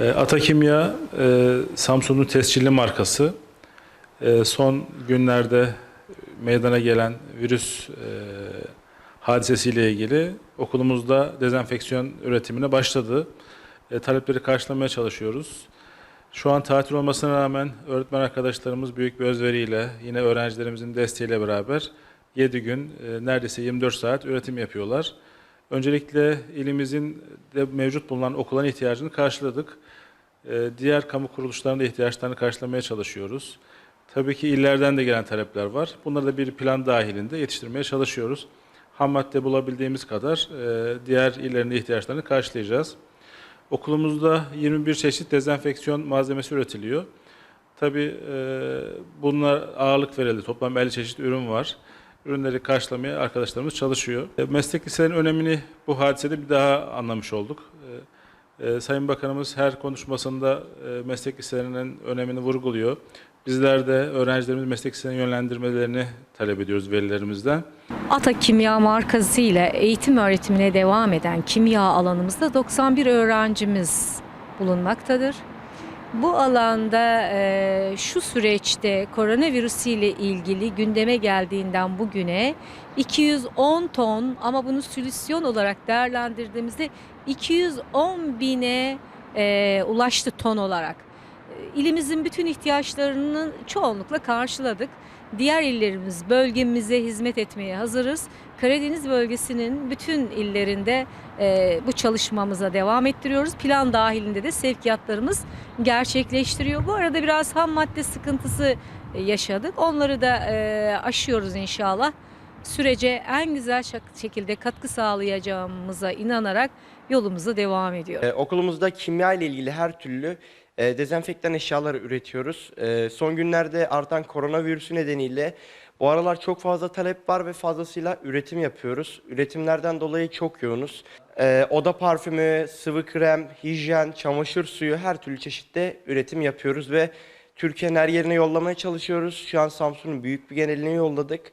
E, Atakimya e, Samsun'un tescilli markası. E, son günlerde meydana gelen virüs hadisesiyle ilgili okulumuzda dezenfeksiyon üretimine başladı. Talepleri karşılamaya çalışıyoruz. Şu an tatil olmasına rağmen öğretmen arkadaşlarımız büyük bir özveriyle yine öğrencilerimizin desteğiyle beraber 7 gün neredeyse 24 saat üretim yapıyorlar. Öncelikle ilimizin de mevcut bulunan okulların ihtiyacını karşıladık. E, Diğer kamu kuruluşlarının da ihtiyaçlarını karşılamaya çalışıyoruz. Tabii ki illerden de gelen talepler var. Bunları da bir plan dahilinde yetiştirmeye çalışıyoruz. Ham madde bulabildiğimiz kadar e, diğer illerin ihtiyaçlarını karşılayacağız. Okulumuzda 21 çeşit dezenfeksiyon malzemesi üretiliyor. Tabii e, bunlar ağırlık verildi. Toplam 50 çeşit ürün var. Ürünleri karşılamaya arkadaşlarımız çalışıyor. E, Meslek liselerin önemini bu hadisede bir daha anlamış olduk. E, e, Sayın Bakanımız her konuşmasında meslek liselerinin önemini vurguluyor. Bizler de öğrencilerimiz meslek liselerine yönlendirmelerini talep ediyoruz velilerimizden. Ata Kimya markası ile eğitim öğretimine devam eden kimya alanımızda 91 öğrencimiz bulunmaktadır. Bu alanda e, şu süreçte koronavirüs ile ilgili gündeme geldiğinden bugüne 210 ton ama bunu solüsyon olarak değerlendirdiğimizde 210 bine e, ulaştı ton olarak. İlimizin bütün ihtiyaçlarını çoğunlukla karşıladık. Diğer illerimiz bölgemize hizmet etmeye hazırız. Karadeniz bölgesinin bütün illerinde e, bu çalışmamıza devam ettiriyoruz. Plan dahilinde de sevkiyatlarımız gerçekleştiriyor. Bu arada biraz ham madde sıkıntısı e, yaşadık. Onları da e, aşıyoruz inşallah. Sürece en güzel şekilde katkı sağlayacağımıza inanarak yolumuza devam ediyor. Ee, okulumuzda kimya ile ilgili her türlü e, dezenfektan eşyaları üretiyoruz. E, son günlerde artan koronavirüsü nedeniyle bu aralar çok fazla talep var ve fazlasıyla üretim yapıyoruz. Üretimlerden dolayı çok yoğunuz. E, oda parfümü, sıvı krem, hijyen, çamaşır suyu her türlü çeşitte üretim yapıyoruz ve Türkiye'nin her yerine yollamaya çalışıyoruz. Şu an Samsun'un büyük bir geneline yolladık.